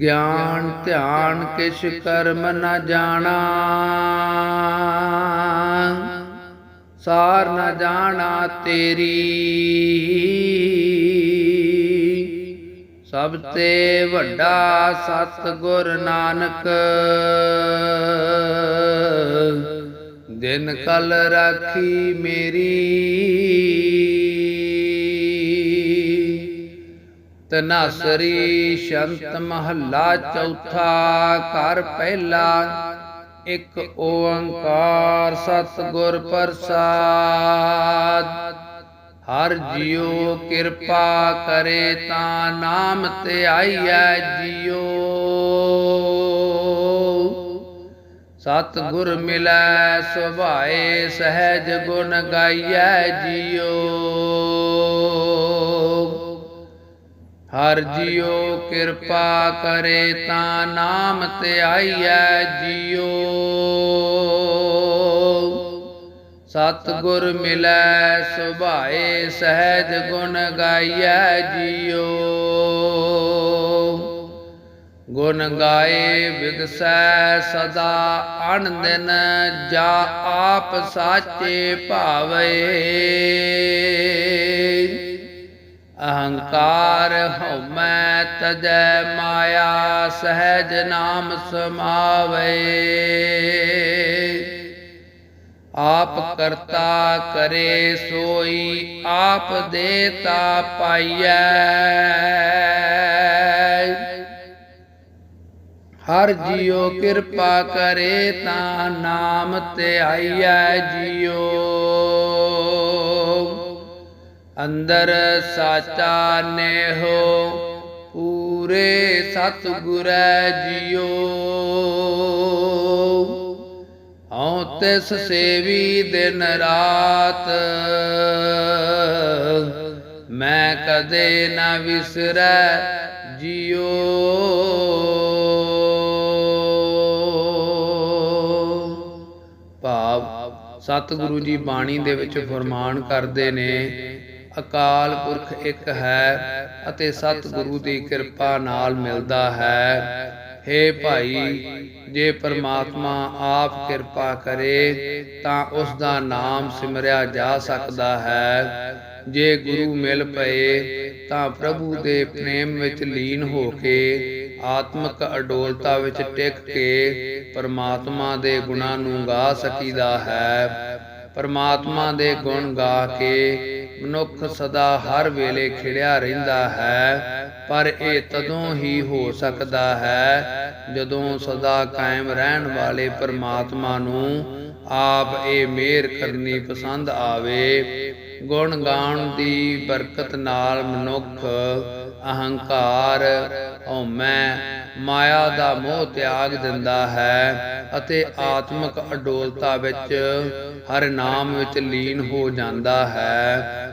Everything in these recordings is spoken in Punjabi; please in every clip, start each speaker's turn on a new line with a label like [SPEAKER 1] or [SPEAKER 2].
[SPEAKER 1] ਗਿਆਨ ਧਿਆਨ ਕਿਛ ਕਰਮ ਨ ਜਾਣਾ। ਸਾਰ ਨ ਜਾਣਾ ਤੇਰੀ। ਸਭ ਤੇ ਵੱਡਾ ਸਤ ਗੁਰ ਨਾਨਕ। ਦਿਨ ਕਲ ਰਾਖੀ ਮੇਰੀ। ਤਨਾਸਰੀ ਸ਼ੰਤ ਮਹੱਲਾ ਚੌਥਾ, ਘਰ ਪਹਿਲਾ, ਇੱਕ ਓੰਕਾਰ ਸਤਿਗੁਰ ਪ੍ਰਸਾਦ। ਹਰ ਜਿਉ ਕਿਰਪਾ ਕਰੇ ਤਾਂ ਨਾਮ ਤੇ ਆਈਐ ਜਿਉ। ਸਤ ਗੁਰ ਮਿਲੈ ਸੁਭਾਏ ਸਹਿਜ ਗੁਣ ਗਾਈਐ ਜਿਉ। ਹਰ ਜਿਉ ਕਿਰਪਾ ਕਰੇ ਤਾਂ ਨਾਮ ਤੇ ਆਈਐ ਜਿਉ। ਸਤ ਗੁਰ ਮਿਲੈ, ਸੁਭਾਏ ਸਹਿਜ ਗੁਣ ਗਾਈਐ ਜਿਉ। ਗੁਣ ਗਾਏ ਬਿਗਸੈ ਸਦਾ ਅਣ ਦਿਨ ਜਾ ਆਪ ਸਾਚੇ ਭਾਵੇ ਅਹੰਕਾਰ ਹਉਮੈ ਤਜੈ ਮਾਇਆ ਸਹਿਜ ਨਾਮ ਸਮਾਵੇ। ਆਪ ਕਰਤਾ ਕਰੇ ਸੋਈ, ਆਪ ਦੇਤਾ ਪਾਈਐ। ਹਰ ਜਿਉ ਕਿਰਪਾ ਕਰੇ ਤਾਂ ਨਾਮ ਤੇ ਆਈਐ ਜਿਉ। ਅੰਦਰ ਸਾਚਾ ਨੇਹੋ ਪੂਰੇ ਸਤਿਗੁਰੈ ਜਿਉ ਹਉ ਤਿਸ ਸੇਵੀ ਦਿਨ ਰਾਤ, ਮੈਂ ਕਦੇ ਨਾ ਵਿਸਰੈ ਜਿਉ ਭਾਵ ਸਤਿਗੁਰੂ ਜੀ ਬਾਣੀ ਦੇ ਵਿੱਚ ਫਰਮਾਨ ਕਰਦੇ ਨੇ ਅਕਾਲ ਪੁਰਖ ਇੱਕ ਹੈ ਅਤੇ ਸਤਿਗੁਰੂ ਦੀ ਕਿਰਪਾ ਨਾਲ ਮਿਲਦਾ ਹੈ। हे ਭਾਈ, ਜੇ ਪਰਮਾਤਮਾ ਆਪ ਕਿਰਪਾ ਕਰੇ, ਤਾਂ ਉਸ ਦਾ ਨਾਮ ਸਿਮਰਿਆ ਜਾ ਸਕਦਾ ਹੈ। ਜੇ ਗੁਰੂ ਮਿਲ ਪਏ, ਤਾਂ ਪ੍ਰਭੂ ਦੇ ਪ੍ਰੇਮ ਵਿੱਚ ਲੀਨ ਹੋ ਕੇ, ਆਤਮਿਕ ਅਡੋਲਤਾ ਵਿੱਚ ਟਿਕ ਕੇ ਪਰਮਾਤਮਾ ਦੇ ਗੁਣਾਂ ਨੂੰ ਗਾ ਸਕੀਦਾ ਹੈ। ਪਰਮਾਤਮਾ ਦੇ ਗੁਣ ਗਾ ਕੇ ਮਨੁੱਖ ਸਦਾ ਹਰ ਵੇਲੇ ਖਿੜਿਆ ਰਹਿੰਦਾ ਹੈ, ਪਰ ਇਹ ਤਦੋਂ ਹੀ ਹੋ ਸਕਦਾ ਹੈ ਜਦੋਂ ਸਦਾ ਕਾਇਮ ਰਹਿਣ ਵਾਲੇ ਪਰਮਾਤਮਾ ਨੂੰ ਆਪ ਇਹ ਮਿਹਰ ਕਰਨੀ ਪਸੰਦ ਆਵੇ। ਗੁਣ ਗਾਉਣ ਦੀ ਬਰਕਤ ਨਾਲ ਮਨੁੱਖ ਅਹੰਕਾਰ, ਹਉਮੈ, ਮਾਇਆ ਦਾ ਮੋਹ ਤਿਆਗ ਦਿੰਦਾ ਹੈ ਅਤੇ ਆਤਮਿਕ ਅਡੋਲਤਾ ਵਿੱਚ ਹਰ ਨਾਮ ਵਿੱਚ ਲੀਨ ਹੋ ਜਾਂਦਾ ਹੈ।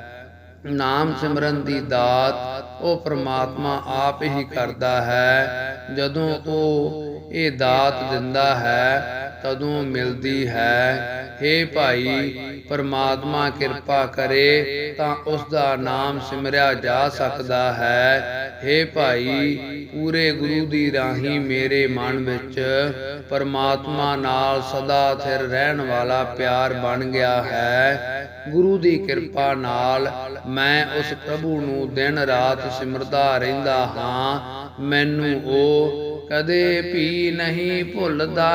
[SPEAKER 1] ਨਾਮ ਸਿਮਰਨ ਦੀ ਦਾਤ ਉਹ ਪ੍ਰਮਾਤਮਾ ਆਪ ਹੀ ਕਰਦਾ ਹੈ। ਜਦੋਂ ਉਹ ਇਹ ਦਾਤ ਦਿੰਦਾ ਹੈ, ਤਦੋਂ ਮਿਲਦੀ ਹੈ। हे ਭਾਈ, ਪਰਮਾਤਮਾ ਕਿਰਪਾ ਕਰੇ ਤਾਂ ਉਸ ਦਾ ਨਾਮ ਸਿਮਰਿਆ ਜਾ ਸਕਦਾ ਹੈ। हे ਭਾਈ, ਪੂਰੇ ਗੁਰੂ ਦੀ ਰਾਹੀ ਮੇਰੇ ਮਨ ਵਿੱਚ ਪਰਮਾਤਮਾ ਨਾਲ ਸਦਾ ਥਿਰ ਰਹਿਣ ਵਾਲਾ ਪਿਆਰ ਬਣ ਗਿਆ ਹੈ। ਗੁਰੂ ਦੀ ਕਿਰਪਾ ਨਾਲ ਮੈਂ ਉਸ ਪ੍ਰਭੂ ਨੂੰ ਦਿਨ ਰਾਤ ਸਿਮਰਦਾ ਰਹਿੰਦਾ ਹਾਂ। ਮੈਨੂੰ ਉਹ ਕਦੇ ਵੀ ਨਹੀਂ ਭੁੱਲਦਾ।